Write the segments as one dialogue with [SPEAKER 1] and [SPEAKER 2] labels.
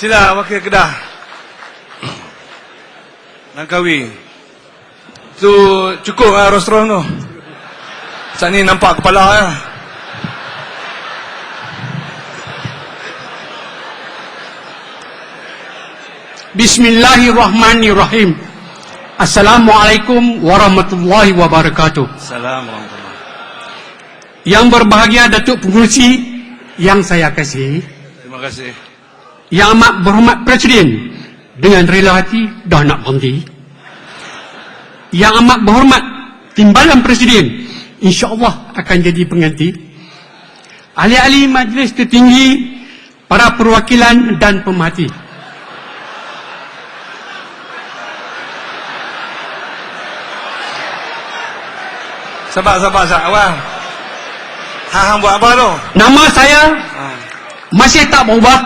[SPEAKER 1] Sila wakil Kedah. Langkawi. Tu cukup lah rostron tu. Saat ni nampak kepala lah.
[SPEAKER 2] Bismillahirrahmanirrahim. Assalamualaikum warahmatullahi wabarakatuh.
[SPEAKER 1] Assalamualaikum.
[SPEAKER 2] Yang berbahagia Datuk Pengurusi yang saya kasih,
[SPEAKER 1] Terima kasih.
[SPEAKER 2] Yang amat berhormat Presiden dengan rela hati dah nak berhenti. Yang amat berhormat Timbalan Presiden insya-Allah akan jadi pengganti. Ahli-ahli majlis tertinggi, para perwakilan dan pemerhati.
[SPEAKER 1] Sabar, sabar, sabar. Awal. Hang, hang buat apa tu?
[SPEAKER 2] Nama saya
[SPEAKER 1] Ha.
[SPEAKER 2] masih tak berubah.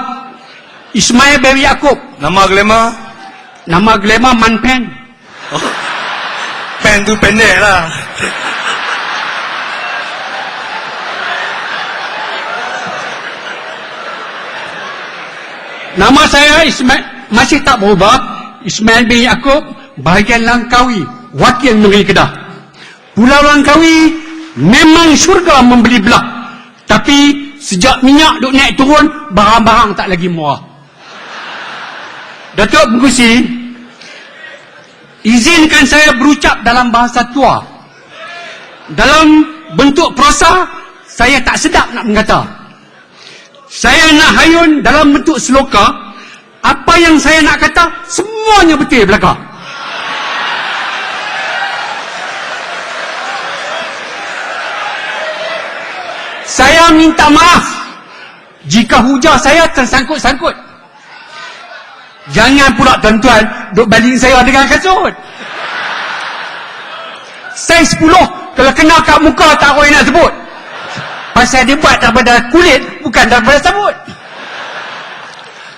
[SPEAKER 2] Ismail bin Yaakob.
[SPEAKER 1] Nama glamour?
[SPEAKER 2] Nama glamour Manpen.
[SPEAKER 1] Oh. Pen tu pendek lah.
[SPEAKER 2] Nama saya Ismail masih tak berubah. Ismail bin Yaakob, bahagian Langkawi, wakil negeri Kedah. Pulau Langkawi memang syurga membeli belah. Tapi sejak minyak duk naik turun, barang-barang tak lagi murah. Datuk Pengurusi, izinkan saya berucap dalam bahasa tua. Dalam bentuk prosa, saya tak sedap nak mengata. Saya nak hayun dalam bentuk seloka, apa yang saya nak kata, semuanya betul belakang. Saya minta maaf jika hujah saya tersangkut-sangkut. Jangan pula tuan-tuan duk banding saya dengan kasut. Saiz 10 kalau kena kat muka tak boleh nak sebut. Pasal dia buat daripada kulit bukan daripada sabut.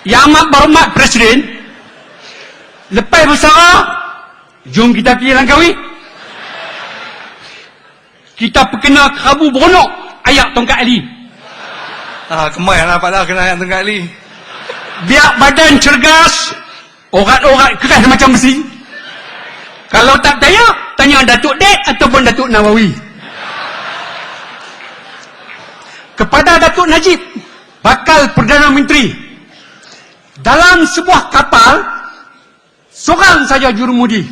[SPEAKER 2] Yang amat berhormat Presiden Lepas bersara Jom kita pergi Langkawi Kita perkenal kerabu beronok Ayak tongkat Ali
[SPEAKER 1] Ha, kemai lah pada kena yang tengah Ali.
[SPEAKER 2] Biar badan cergas Orat-orat keras macam besi. Kalau tak percaya Tanya Datuk Dek ataupun Datuk Nawawi. Kepada Datuk Najib Bakal Perdana Menteri Dalam sebuah kapal Seorang saja jurumudi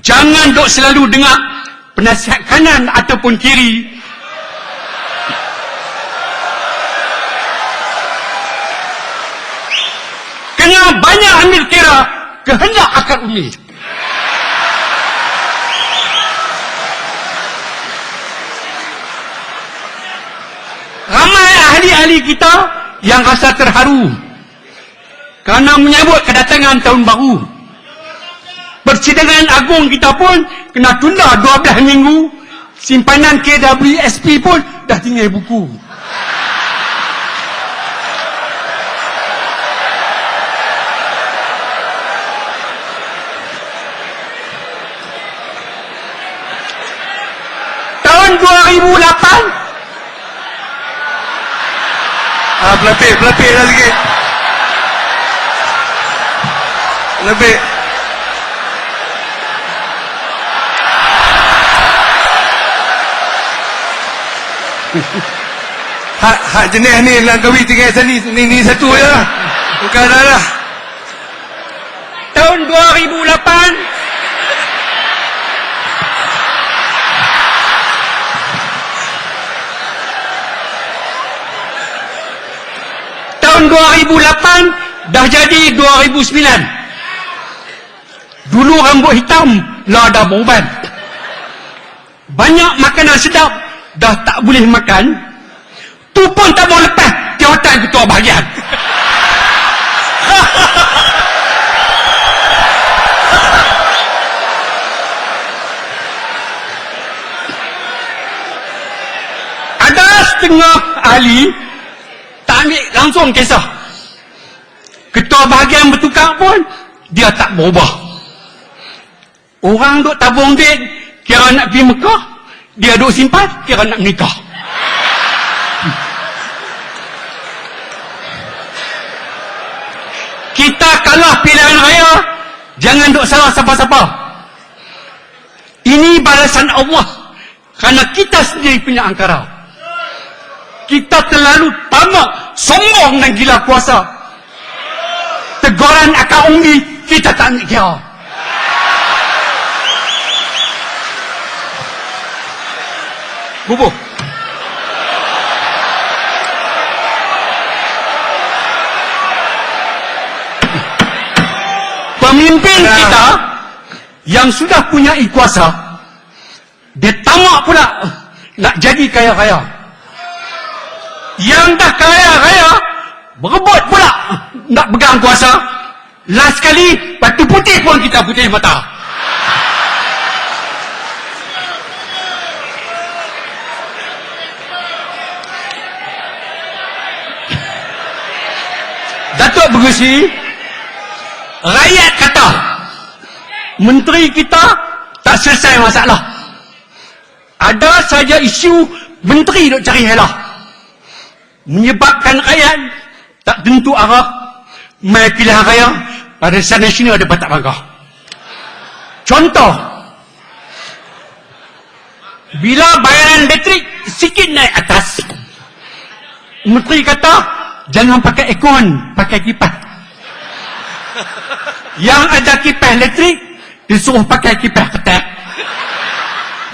[SPEAKER 2] Jangan dok selalu dengar Penasihat kanan ataupun kiri Kena banyak ambil kira kehendak akar umi. Ramai ahli-ahli kita yang rasa terharu kerana menyambut kedatangan tahun baru. Persidangan agung kita pun kena tunda 12 minggu. Simpanan KWSP pun dah tinggal buku. Tahun 2008
[SPEAKER 1] Ha, pelepik, pelepik dah sikit. Pelepik. Hak, hak jenis ni Langkawi tinggal sini, ni, ni satu je lah. Bukan dah lah.
[SPEAKER 2] tahun 2008 tahun 2008 dah jadi 2009 dulu rambut hitam lah dah beruban. Banyak makanan sedap dah tak boleh makan. Tu pun tak mau lepas jawatan ketua bahagian. Ada setengah ahli langsung kisah. Ketua bahagian bertukar pun dia tak berubah. Orang duk tabung duit kira nak pergi Mekah, dia duk simpan kira nak menikah. kita kalah pilihan raya, jangan duk salah siapa-siapa. Ini balasan Allah kerana kita sendiri punya angkara. Kita terlalu tamak, sombong dan gila kuasa. Teguran akan umbi, kita tak nak kira.
[SPEAKER 1] Bubuh.
[SPEAKER 2] Pemimpin kita yang sudah punya kuasa, dia tamak pula nak jadi kaya-kaya. Yang dah kaya-kaya, berebut pula nak pegang kuasa. Last sekali, batu putih pun kita putih mata. Datuk Bergesi, rakyat kata, menteri kita tak selesai masalah. Ada saja isu menteri duk cari helah. Menyebabkan rakyat tak tentu arah mai pilihan raya pada sana sini ada batak bangkah. Contoh, bila bayaran elektrik sikit naik atas, menteri kata jangan pakai aircon, pakai kipas. Yang ada kipas elektrik disuruh pakai kipas ketat.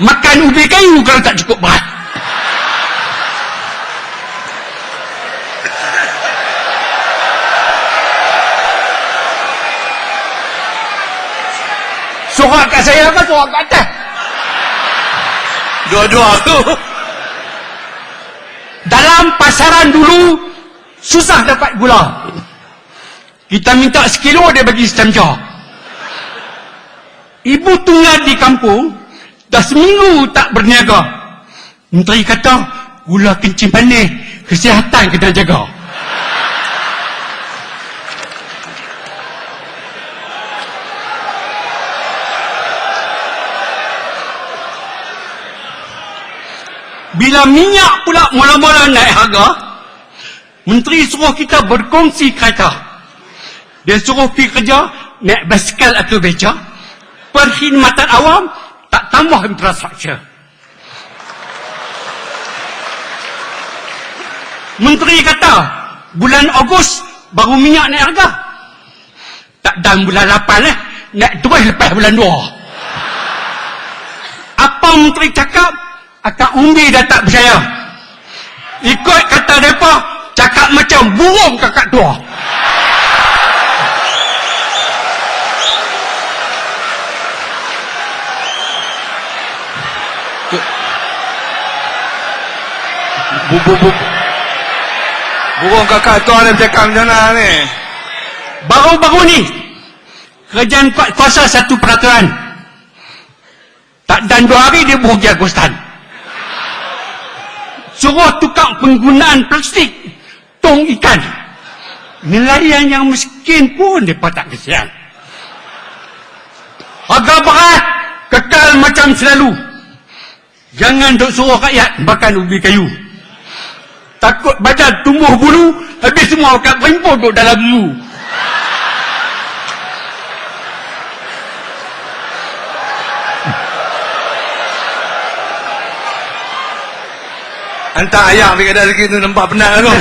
[SPEAKER 2] Makan ubi kayu kalau tak cukup berat. Surat kat saya ke surat kat atas?
[SPEAKER 1] Dua-dua tu.
[SPEAKER 2] Dalam pasaran dulu susah dapat gula. Kita minta sekilo dia bagi setamca. Ibu tunggal di kampung dah seminggu tak berniaga. Menteri kata gula kencing panis kesihatan kena jaga. Bila minyak pula mula-mula naik harga, Menteri suruh kita berkongsi kereta. Dia suruh pergi kerja, naik basikal atau beca. Perkhidmatan awam, tak tambah infrastruktur. Menteri kata, bulan Ogos baru minyak naik harga. Tak dalam bulan 8 eh, naik terus lepas bulan 2. Apa menteri cakap, akan umbi dah tak percaya. Ikut kata mereka, cakap macam burung kakak tua.
[SPEAKER 1] Bubuh bubuh. Burung kakak tua ni bercakap macam mana ni?
[SPEAKER 2] Baru-baru ni, kerajaan kuat kuasa satu peraturan. Tak dan dua hari dia berugi Agustan. Suruh tukar penggunaan plastik tong ikan. Nelayan yang miskin pun mereka tak kesian. Harga berat kekal macam selalu. Jangan duk suruh rakyat makan ubi kayu. Takut badan tumbuh bulu, habis semua kat rimpo duduk dalam bulu.
[SPEAKER 1] Hantar ayam pergi kedai lagi tu nampak penat aku.